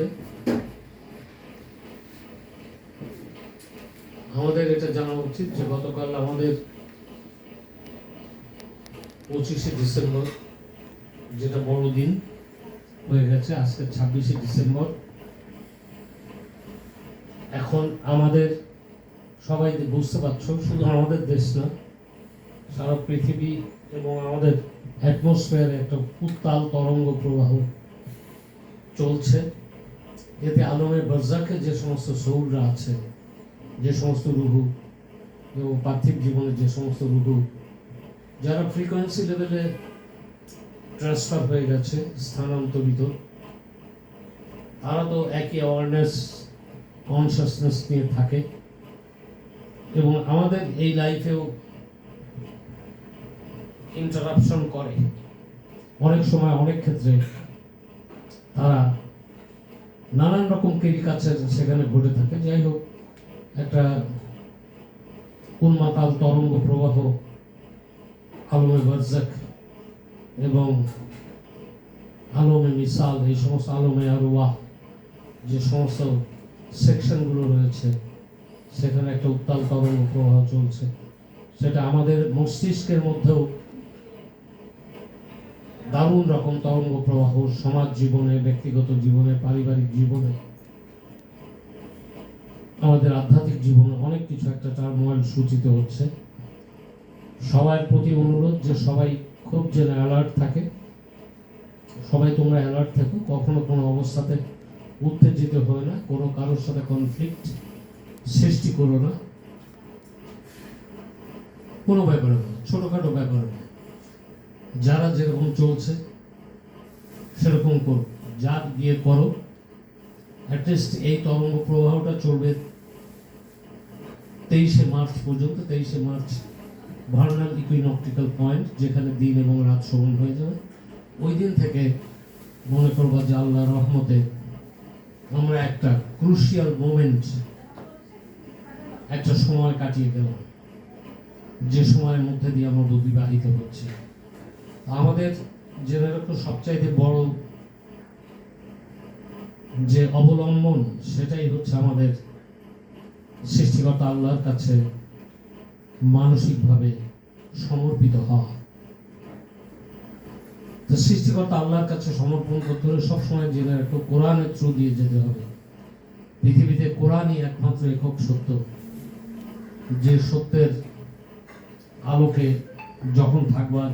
সাথে। আমাদের এটা জানা উচিত যে গতকাল আমাদের পঁচিশে ডিসেম্বর যেটা বড় দিন হয়ে গেছে, আজকে ছাব্বিশে ডিসেম্বর। এখন আমাদের সবাই বুঝতে পারছ, শুধু আমাদের দেশ না, সারা পৃথিবী এবং আমাদের অ্যাটমসফিয়ারে একটা উত্তাল তরঙ্গ প্রবাহ চলছে। এতে আলমের বর্জাকে যে সমস্ত সৌররা আছে, যে সমস্ত রুহু এবং পার্থিব জীবনের যে সমস্ত রুহু, যারা ফ্রিকোয়েন্সি লেভেলে ট্রান্সফার হয়ে গেছে, স্থানান্তরিত, তারা তো একই অ্যাওয়ারনেস কনসিয়াসনেস নিয়ে থাকে এবং আমাদের এই লাইফেও ইন্টারাপশন করে। অনেক সময় অনেক ক্ষেত্রে তারা নানান রকম কেরিকাচার সেখানে ঘটে থাকে। যাই হোক, একটা উন্মাতাল তরঙ্গ প্রবাহ আলমে বরজাক এবং আলমে মিসাল, এই সমস্ত আলমে আরওয়া যে সমস্ত সেকশনগুলো রয়েছে, সেখানে একটা উত্তাল তরঙ্গ প্রবাহ চলছে। সেটা আমাদের মস্তিষ্কের মধ্যেও দারুণ রকম তরঙ্গ প্রবাহ সমাজ জীবনে, ব্যক্তিগত জীবনে, পারিবারিক জীবনে, আমাদের আধ্যাত্মিক জীবনে অনেক কিছু একটা টার্মোয়াইল সূচিত হচ্ছে। সবার প্রতি অনুরোধ যে সবাই খুব যেন অ্যালার্ট থাকে। সবাই তোমরা অ্যালার্ট থাকো, কখনো কোনো অবস্থাতে উত্তেজিত হয় না, কোনো কারোর সাথে কনফ্লিক্ট সৃষ্টি করো না। কোনো ব্যাপারে না, ছোটোখাটো ব্যাপারে না। যারা যেরকম চলছে, সেরকম করো। যা দিয়ে করো অ্যাটলিস্ট এই তরঙ্গ প্রবাহটা চলবে তেইশে মার্চ পর্যন্ত, তেইশে মার্চ ভার্নাল ইকুইনপটিক্যাল পয়েন্ট যেখানে দিন এবং রাত সমান হয়ে যাবে। ওই দিন থেকে মনে করবা যে আল্লাহ রহমতে আমরা একটা ক্রুশিয়াল মোমেন্ট একটা সময় কাটিয়ে গেলাম। যে সময়ের মধ্যে দিয়ে আমরা অতিবাহিত হচ্ছে। আমাদের জেনে রাখো সবচাইতে বড় যে অবলম্বন, সেটাই হচ্ছে আমাদের সৃষ্টিকর্তা আল্লাহর কাছে মানসিকভাবে সমর্পিত হওয়া। তো সৃষ্টিকর্তা আল্লাহর কাছে সমর্পণ করতে হলে সবসময় জেনে রাখো, কোরআনের থ্রু দিয়ে যেতে হবে। পৃথিবীতে কোরআনই একমাত্র একক সত্য। যে সত্যের আলোকে যখন থাকবার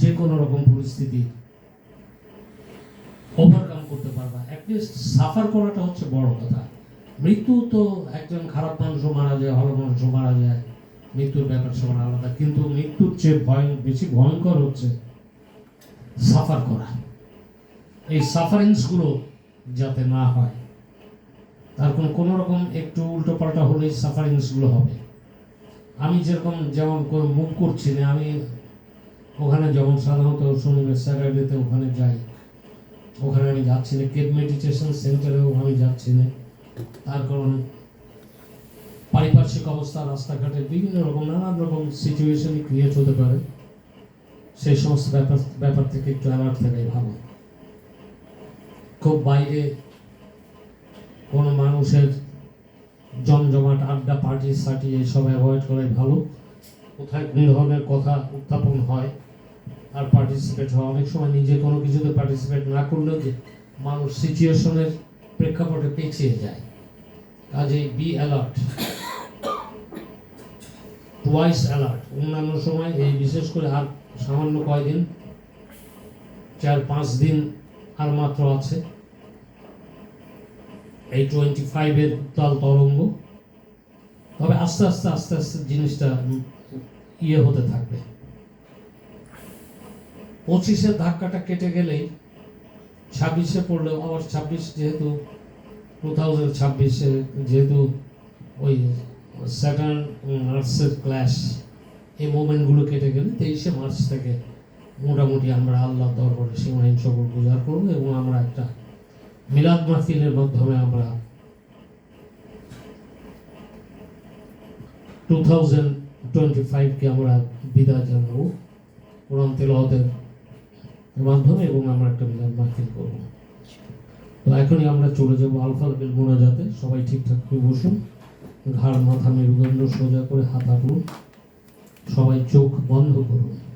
যে কোনো রকম পরিস্থিতি ওভারকাম করতে পারবা। অ্যাটলিস্ট সাফার করাটা হচ্ছে বড় কথা। মৃত্যু তো একজন খারাপ মানুষও মারা যায়, ভালো মানুষও মারা যায়। মৃত্যুর ব্যাপার সমান আলাদা। কিন্তু মৃত্যুর চেয়ে ভয় বেশি ভয়ঙ্কর হচ্ছে সাফার করা। এই সাফারিংসগুলো যাতে না হয়, তার কোনো কোনো রকম একটু উল্টো পাল্টা হলেই সাফারিংসগুলো হবে। আমি যেরকম যেমন মুভ করছি না, আমি ওখানে যখন সাধারণত শনিবার স্যাটারডেতে ওখানে যাই। ওখানে আমি যাচ্ছি না। কেপ মেডিটেশন সেন্টারেও আমি যাচ্ছি না। তার কারণ পারিপার্শ্বিক অবস্থা, রাস্তাঘাটে বিভিন্ন রকম, নানান রকম সিচুয়েশনই ক্রিয়েট হতে পারে। সেই সমস্ত ব্যাপার ব্যাপার থেকে একটু অ্যালার্ট থাকাই ভালো। খুব বাইরে কোনো মানুষের জমজমাট, আড্ডা পার্টি সার্টি এসব অ্যাভয়েড করাই ভালো। কোথায় কোন ধরনের কথা উত্থাপন হয় আর পার্টিসিপেট হওয়া। অনেক সময় নিজে কোনো কিছুতে পার্টিসিপেট না করলেও যে মানুষ সিচুয়েশনের প্রেক্ষাপটে পেঁচিয়ে যায়। কাজেই বি অ্যালার্ট টুয়াইস অ্যালার্ট অন্যান্য সময় এই বিশেষ করে আর সামান্য কয়দিন, চার পাঁচ দিন আর মাত্র আছে। এই টোয়েন্টি ফাইভের উত্তাল তরঙ্গ। তবে আস্তে আস্তে আস্তে আস্তে জিনিসটা ইয়ে হতে থাকবে। পঁচিশের ধাক্কাটা কেটে গেলেই ছাব্বিশে পড়লেও আবার ছাব্বিশ যেহেতু টু থাউজেন্ড ছাব্বিশে যেহেতু ওই স্যাটার্ন আর্টসের ক্লাস এই মোমেন্টগুলো কেটে গেলে তেইশে মার্চ থেকে মোটামুটি আমরা আল্লাহ দরবারে সীমাহীন সকল গুজার করব এবং আমরা একটা মিলাদ মাহফিলের মাধ্যমে আমরা টু থাউজেন্ড টোয়েন্টি ফাইভকে আমরা বিদায় জানাব। কোরআন তেলাওয়াতের মাধ্যমে এবং আমরা একটা মিলাদ মাহফিল করব। তো এখনই আমরা চলে যাব বোনা মোনাজাতে। সবাই ঠিকঠাক করে বসুন। ঘাড়, মাথা মেরুদণ্ড সোজা করে হাত আঁকুন। সবাই চোখ বন্ধ করুন।